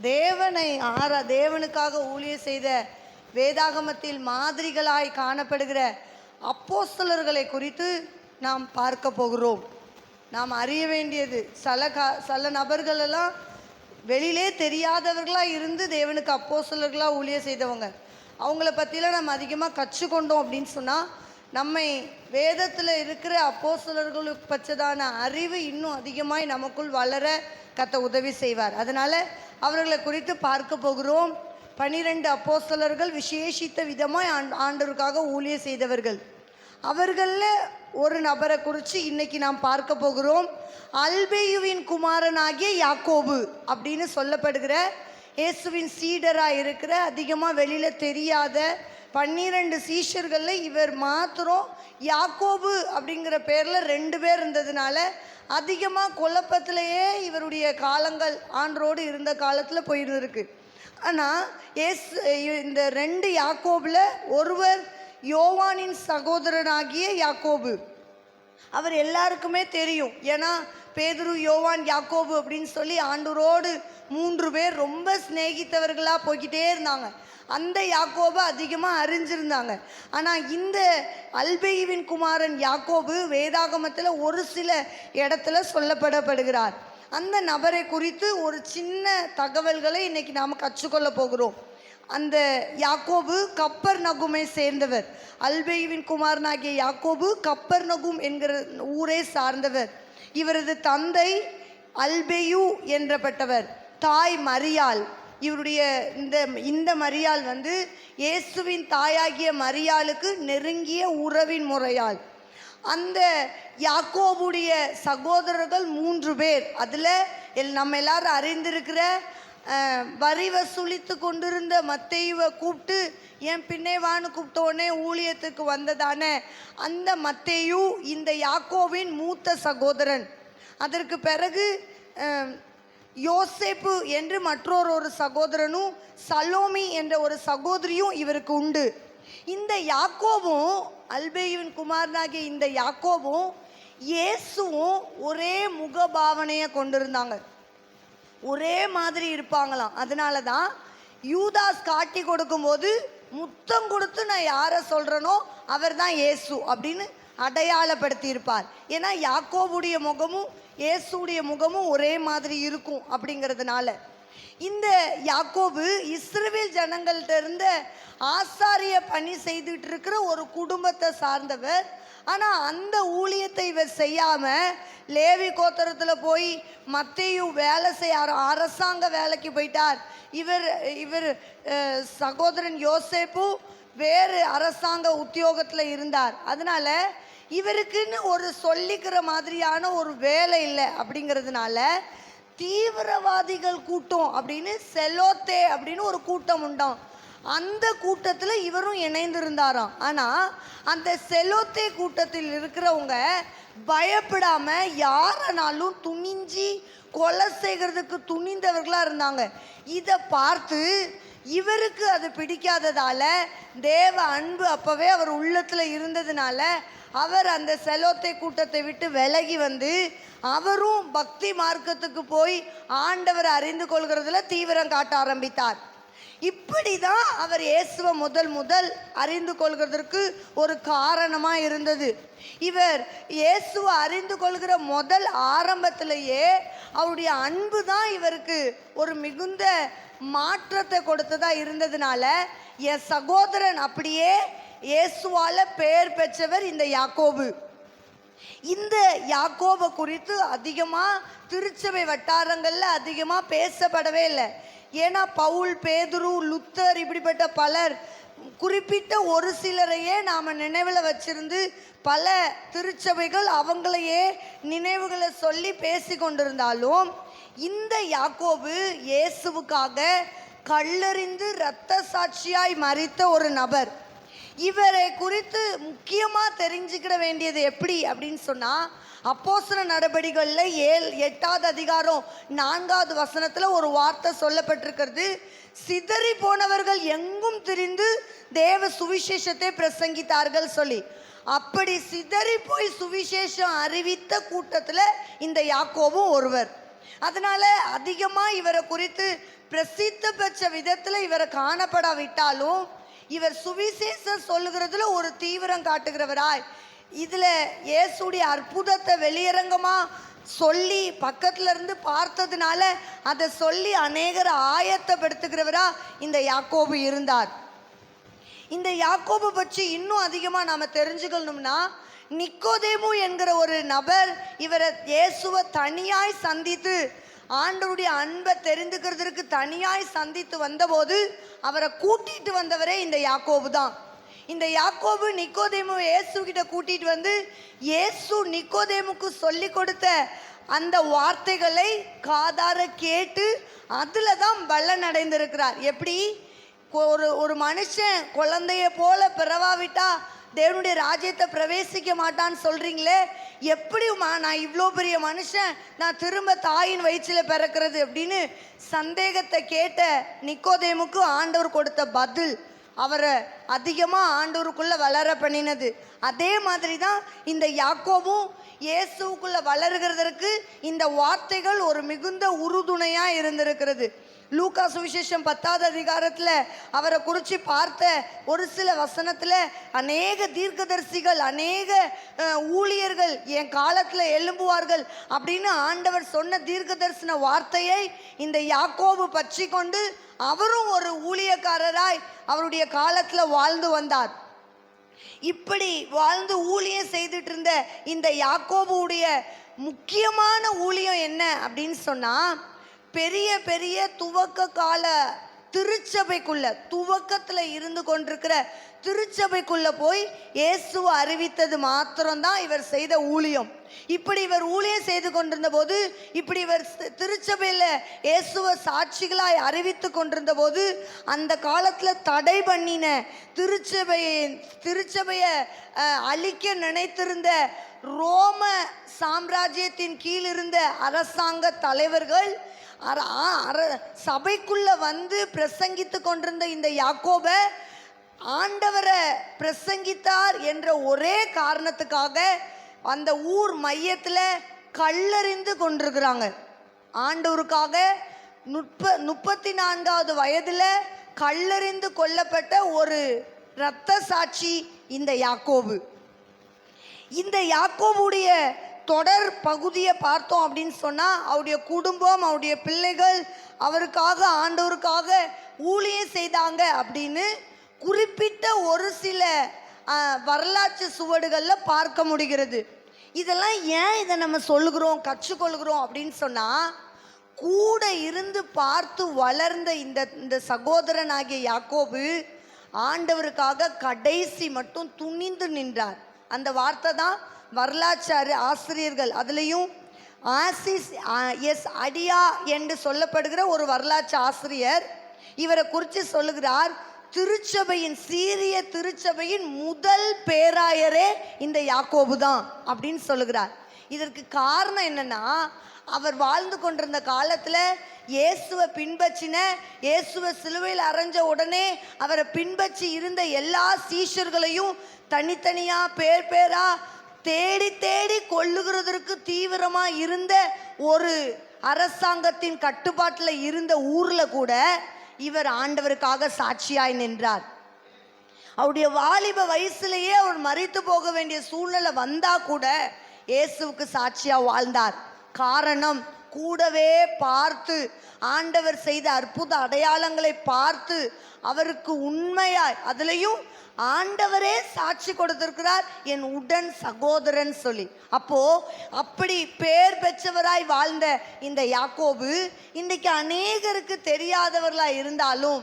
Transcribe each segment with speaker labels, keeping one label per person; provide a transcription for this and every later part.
Speaker 1: தேவனை ஆரா தேவனுக்காக ஊழிய செய்த வேதாகமத்தில் மாதிரிகளாய் காணப்படுகிற அப்போஸ்தலர்களை குறித்து நாம் பார்க்க போகிறோம். நாம் அறிய வேண்டியது சில கா சில நபர்களெல்லாம் வெளியிலே தெரியாதவர்களாக இருந்து தேவனுக்கு அப்போஸ்தலர்களாக ஊழிய செய்தவங்க. அவங்கள பற்றிலாம் நம்ம அதிகமாக கற்றுக்கொண்டோம் அப்படின்னு சொன்னால் நம்மை வேதத்தில் இருக்கிற அப்போஸ்தலர்களுக்கு பச்சதான அறிவு இன்னும் அதிகமாய் நமக்குள் வளர கத்த உதவி செய்வார். அதனால் அவர்களை குறித்து பார்க்க போகிறோம். பனிரெண்டு அப்போஸ்தலர்கள் விசேஷித்த விதமாய் ஆண் ஆண்டவருக்காக ஊழிய செய்தவர்கள். அவர்களில் ஒரு நபரை குறித்து இன்னைக்கு நாம் பார்க்க போகிறோம். அல்பேயுவின் குமாரனாகிய யாக்கோபு அப்படின்னு சொல்லப்படுகிற இயேசுவின் சீடராக இருக்கிற அதிகமாக வெளியில் தெரியாத பன்னிரண்டு சீஷர்களில் இவர் மாத்திரம் யாக்கோபு அப்படிங்கிற பேரில் ரெண்டு பேர் இருந்ததுனால அதிகமாக குழப்பத்திலேயே இவருடைய காலங்கள் ஆண்டரோடு இருந்த காலத்தில் போயிருந்திருக்கு. ஆனால் எஸ் இந்த ரெண்டு யாக்கோபில் ஒருவர் யோவானின் சகோதரனாகிய யாக்கோபு. அவர் எல்லாருக்குமே தெரியும். ஏன்னா பேதுரு யோவான் யாக்கோபு அப்படின்னு சொல்லி ஆண்டவரோடு மூன்று பேர் ரொம்ப சிநேகித்தவர்களாக போய்கிட்டே இருந்தாங்க. அந்த யாக்கோபை அதிகமாக அறிஞ்சிருந்தாங்க. ஆனால் இந்த அல்பெய்வின் குமாரன் யாக்கோபு வேதாகமத்தில் ஒரு சில இடத்துல சொல்லப்படப்படுகிறார். அந்த நபரை குறித்து ஒரு சின்ன தகவல்களை இன்றைக்கி நாம் கற்றுக்கொள்ள போகிறோம். அந்த யாக்கோபு கப்பர் நகுமை சேர்ந்தவர். அல்பெய்வின் குமாரனாகிய யாக்கோபு கப்பர் நகும் என்கிற ஊரை சார்ந்தவர். இவரது தந்தை அல்பேயு என்றப்பட்டவர். தாய் மரியாள். இவருடைய இந்த இந்த மரியாள் வந்து இயேசுவின் தாயாகிய மரியாளுக்கு நெருங்கிய உறவின் முறையால் அந்த யாக்கோபுடைய சகோதரர்கள் மூன்று பேர். அதில் எல் நம்ம எல்லாரும் அறிந்திருக்கிற வரி வசூலித்து கொண்டிருந்த மத்தேயுவை கூப்பிட்டு என் பின்னே வான்னு கூப்பிட்ட உடனே ஊழியத்துக்கு வந்ததான? அந்த மத்தேயு இந்த யாக்கோவின் மூத்த சகோதரன். அதற்கு பிறகு யோசேப்பு என்று மற்றொரு ஒரு சகோதரனும் சலோமி என்ற ஒரு சகோதரியும் இவருக்கு உண்டு. இந்த யாக்கோவும் அல்பேயுவின் குமாரனாகிய இந்த யாக்கோவும் இயேசுவும் ஒரே முகபாவனையை கொண்டிருந்தாங்க. ஒரே மாதிரி இருப்பாங்களாம். அதனால தான் யூதாஸ் காட்டி கொடுக்கும்போது முத்தம் கொடுத்து நான் யாரை சொல்கிறேனோ அவர் தான் ஏசு அப்படின்னு அடையாளப்படுத்தியிருப்பார். ஏன்னா யாக்கோவுடைய முகமும் இயேசுடைய முகமும் ஒரே மாதிரி இருக்கும் அப்படிங்கிறதுனால. இந்த யாக்கோபு இஸ்ரேல் ஜனங்கள்ட்ட இருந்த ஆசாரிய பணி செய்துட்டு இருக்கிற ஒரு குடும்பத்தை சார்ந்தவர். ஆனால் அந்த ஊழியத்தை இவர் செய்யாமல் லேவி கோத்திரத்தில் போய் மத்தையும் வேலை செய்ய அரசாங்க வேலைக்கு போயிட்டார். இவர் இவர் சகோதரன் யோசேப்பும் வேறு அரசாங்க உத்தியோகத்தில் இருந்தார். அதனால இவருக்குன்னு ஒரு சொல்லிக்கிற மாதிரியான ஒரு வேலை இல்லை அப்படிங்கிறதுனால தீவிரவாதிகள் கூட்டம் அப்படின்னு செலோத்தே அப்படின்னு ஒரு கூட்டம் உண்டாம். அந்த கூட்டத்தில் இவரும் இணைந்திருந்தாராம். ஆனால் அந்த செலோத்தே கூட்டத்தில் இருக்கிறவங்க பயப்படாம யாரனாலும் துணிஞ்சி கொலை செய்கிறதுக்கு துணிந்தவர்களாக இருந்தாங்க. இதை பார்த்து இவருக்கு அது பிடிக்காததால தேவ அன்பு அப்போவே அவர் உள்ளத்தில் இருந்ததுனால அவர் அந்த செலோத்தை கூட்டத்தை விட்டு விலகி வந்து அவரும் பக்தி மார்க்கத்துக்கு போய் ஆண்டவரை அறிந்து கொள்கிறதுல தீவிரம் காட்ட ஆரம்பித்தார். இப்படி தான் அவர் இயேசுவை முதல் முதல் அறிந்து கொள்கிறதற்கு ஒரு காரணமாக இருந்தது. இவர் இயேசுவை அறிந்து கொள்கிற முதல் ஆரம்பத்திலேயே அவருடைய அன்பு தான் இவருக்கு ஒரு மிகுந்த மாற்றத்தை கொடுத்ததாக இருந்ததுனால என் சகோதரன் அப்படியே இயேசுவால பெயர் பெற்றவர் இந்த யாக்கோபு. இந்த யாக்கோபை குறித்து அதிகமாக திருச்சபை வட்டாரங்களில் அதிகமாக பேசப்படவே இல்லை. ஏன்னா பவுல் பேதுரு லுத்தர் இப்படிப்பட்ட பலர் குறிப்பிட்ட ஒரு சிலரையே நாம் நினைவில் வச்சிருந்து பல திருச்சபைகள் அவங்களையே நினைவுகளை சொல்லி பேசி கொண்டிருந்தாலும் இந்த யாக்கோபு இயேசுவுக்காக கல்லறிந்து இரத்த சாட்சியாய் மறித்த ஒரு நபர். இவரை குறித்து முக்கியமாக தெரிஞ்சுக்கிட வேண்டியது எப்படி அப்படின்னு சொன்னால் அப்போசன நடபடிகளில் ஏழ் எட்டாவது அதிகாரம் நான்காவது வசனத்தில் ஒரு வார்த்தை சொல்லப்பட்டிருக்கிறது. சிதறி போனவர்கள் எங்கும் திரிந்து தேவ சுவிசேஷத்தை பிரசங்கித்தார்கள் சொல்லி. அப்படி சிதறி போய் சுவிசேஷம் அறிவித்த கூட்டத்தில் இந்த யாக்கோவும் ஒருவர். அதனால அதிகமாக இவரை குறித்து பிரசித்த பெற்ற விதத்தில் இவரை காணப்படாவிட்டாலும் இவர் சுவிசேஷம் சொல்லுகிறதுல ஒரு தீவிரம் காட்டுகிறவராய். இதில் இயேசுடைய அற்புதத்தை வெளியரங்கமாக சொல்லி பக்கத்துல இருந்து பார்த்ததுனால அதை சொல்லி அநேகரை ஆயத்தப்படுத்துகிறவரா இந்த யாக்கோபு இருந்தார். இந்த யாக்கோபு பற்றி இன்னும் அதிகமாக நாம் தெரிஞ்சுக்கணும்னா நிக்கோதேமு என்கிற ஒரு நபர் இவரை இயேசுவை தனியாய் சந்தித்து ஆண்டவருடைய அன்பை தெரிந்துக்கிறதுக்கு தனியாய் சந்தித்து வந்தபோது அவரை கூட்டிட்டு வந்தவரே இந்த யாக்கோபு தான். இந்த யாக்கோபு நிக்கோதேமு இயேசு கிட்ட கூட்டிட்டு வந்து இயேசு நிக்கோதேமுக்கு சொல்லி கொடுத்த அந்த வார்த்தைகளை காதார கேட்டு அதில் தான் பலன் அடைந்திருக்கிறார். எப்படி? ஒரு ஒரு மனுஷன் குழந்தைய போல பிறவாவிட்டா தேவனுடைய ராஜ்யத்தை பிரவேசிக்க மாட்டான்னு சொல்கிறீங்களே எப்படிமா நான் இவ்வளோ பெரிய மனுஷன்? நான் திரும்ப தாயின் வயிற்றில் பிறக்கிறது அப்படின்னு சந்தேகத்தை கேட்ட நிக்கோதேமுக்கு ஆண்டவர் கொடுத்த பதில் அவரை அதிகமாக ஆண்டவருக்குள்ளே வளர பண்ணினது. அதே மாதிரி தான் இந்த யாக்கோவும் இயேசுக்குள்ளே வளர்கிறதற்கு இந்த வார்த்தைகள் ஒரு மிகுந்த உறுதுணையாக இருந்திருக்கிறது. லூக்கா சுவிசேஷம் பத்தாவது அதிகாரத்தில் அவரை குறித்து பார்த்த ஒரு சில வசனத்தில் அநேக தீர்க்கதரிசிகள் அநேக ஊழியர்கள் என் காலத்தில் எழும்புவார்கள் அப்படின்னு ஆண்டவர் சொன்ன தீர்க்கதரிசன வார்த்தையை இந்த யாக்கோபு பற்றி கொண்டு அவரும் ஒரு ஊழியக்காரராய் அவருடைய காலத்தில் வாழ்ந்து வந்தார். இப்படி வாழ்ந்து ஊழியம் செய்துட்டு இருந்த இந்த யாக்கோபுடைய முக்கியமான ஊழியம் என்ன அப்படின்னு சொன்னால் பெரிய பெரிய துவக்க கால திருச்சபைக்குள்ள துவக்கத்தில் இருந்து கொண்டிருக்கிற திருச்சபைக்குள்ள போய் இயேசுவை அறிவித்தது மாத்திரம்தான் இவர் செய்த ஊழியம். இப்படி இவர் ஊழியம் செய்து கொண்டிருந்த போது இப்படி இவர் திருச்சபையில் இயேசுவை சாட்சிகளாய் அறிவித்து கொண்டிருந்த போது அந்த காலத்தில் தடை பண்ணின திருச்சபையை திருச்சபையை அழிக்க நினைத்திருந்த ரோம சாம்ராஜ்யத்தின் கீழ் இருந்த அரசாங்க தலைவர்கள் அற ஆ- சபைக்குள்ள வந்து பிரசங்கித்து கொண்டிருந்த இந்த யாக்கோபை ஆண்டவரை பிரசங்கித்தார் என்ற ஒரே காரணத்துக்காக அந்த ஊர் மையத்தில் கல்லறிந்து கொண்டிருக்கிறாங்க. ஆண்டவருக்காக முப்ப முப்பத்தி நான்காவது வயதில் கல்லறிந்து கொல்லப்பட்ட ஒரு இரத்த சாட்சி இந்த யாக்கோபு. இந்த யாக்கோபுடைய தொடர் பகுதியை பார்த்தோம் அப்படின்னு சொன்னால் அவருடைய குடும்பம் அவருடைய பிள்ளைகள் அவருக்காக ஆண்டவருக்காக ஊழியம் செய்தாங்க அப்படின்னு குறிப்பிட்ட ஒரு சில வரலாற்று சுவடுகளில் பார்க்க முடிகிறது. இதெல்லாம் ஏன் இதை நம்ம சொல்லுகிறோம் கற்றுக்கொள்கிறோம் அப்படின்னு சொன்னால் கூட இருந்து பார்த்து வளர்ந்த இந்த இந்த சகோதரனாகிய யாக்கோபு ஆண்டவருக்காக கடைசி மட்டும் துணிந்து நின்றார். அந்த வார்த்தை தான் வரலாற்று ஆசிரியர்கள். அதுலேயும் ஆசிஸ் எஸ் அடியா என்று சொல்லப்படுகிற ஒரு வரலாற்று ஆசிரியர். இவரை குறித்து சொல்லுகிறார் திருச்சபையின் சீரிய திருச்சபையின் முதல் பேராயரே இந்த யாக்கோபு தான் அப்படின்னு சொல்லுகிறார். இதற்கு காரணம் என்னன்னா அவர் வாழ்ந்து கொண்டிருந்த காலத்தில் இயேசுவை பின்பற்றின இயேசுவை சிலுவையில் அரைஞ்ச உடனே அவரை பின்பற்றி இருந்த எல்லா சீஷர்களையும் தனித்தனியாக பேர் பேராக தேடி தேடி கொள்ளுகிறதற்கு தீவிரமாக இருந்த ஒரு அரசாங்கத்தின் கட்டுப்பாட்டில் இருந்த ஊரில் கூட இவர் ஆண்டவருக்காக சாட்சியாய் நின்றார். அவருடைய வாலிப வயசுலேயே அவர் மறித்து போக வேண்டிய சூழ்நிலை வந்தா கூட இயேசுவுக்கு சாட்சியாக வாழ்ந்தார். காரணம் கூடவே பார்த்து ஆண்டவர் செய்த அற்புத அடையாளங்களை பார்த்து அவருக்கு உண்மையாய் அதுலேயும் ஆண்டவரே சாட்சி கொடுத்திருக்கிறார் என் உடன் சகோதரன் சொல்லி. அப்போ அப்படி பேர் பெற்றவராய் வாழ்ந்த இந்த யாக்கோபு இன்றைக்கு அநேகருக்கு தெரியாதவர்களாக இருந்தாலும்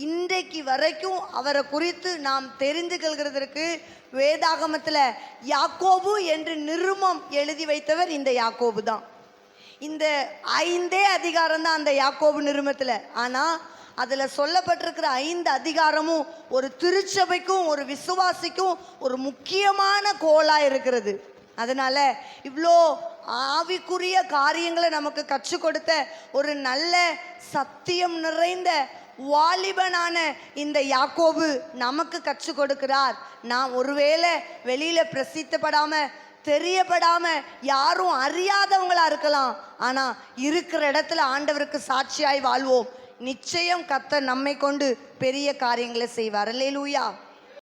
Speaker 1: இன்றைக்கு வரைக்கும் அவரை குறித்து நாம் தெரிந்து கொள்கிறதற்கு வேதாகமத்தில் யாக்கோபு என்று நிருமம் எழுதி வைத்தவர் இந்த யாக்கோபு தான் இந்த ஐந்தே அதிகாரம் தான் அந்த யாக்கோபு நிருமத்தில் ஆனால் அதில் சொல்லப்பட்டிருக்கிற ஐந்து அதிகாரமும் ஒரு திருச்சபைக்கும் ஒரு விசுவாசிக்கும் ஒரு முக்கியமான கோலாக இருக்கிறது. அதனால் இவ்வளோ ஆவிக்குரிய காரியங்களை நமக்கு கற்றுக் கொடுத்த ஒரு நல்ல சத்தியம் நிறைந்த வாலிபனான இந்த யாக்கோபு நமக்கு கற்றுக் கொடுக்கிறார். நாம் ஒருவேளை வெளியில் பிரசித்தப்படாமல் தெரியப்படாம யாரும் அறியாதவங்களா இருக்கலாம். ஆனா இருக்கிற இடத்துல ஆண்டவருக்கு சாட்சியாய் வாழ்வோம். நிச்சயம் கத்த நம்மை கொண்டு பெரிய காரியங்களை செய்வார். லூயா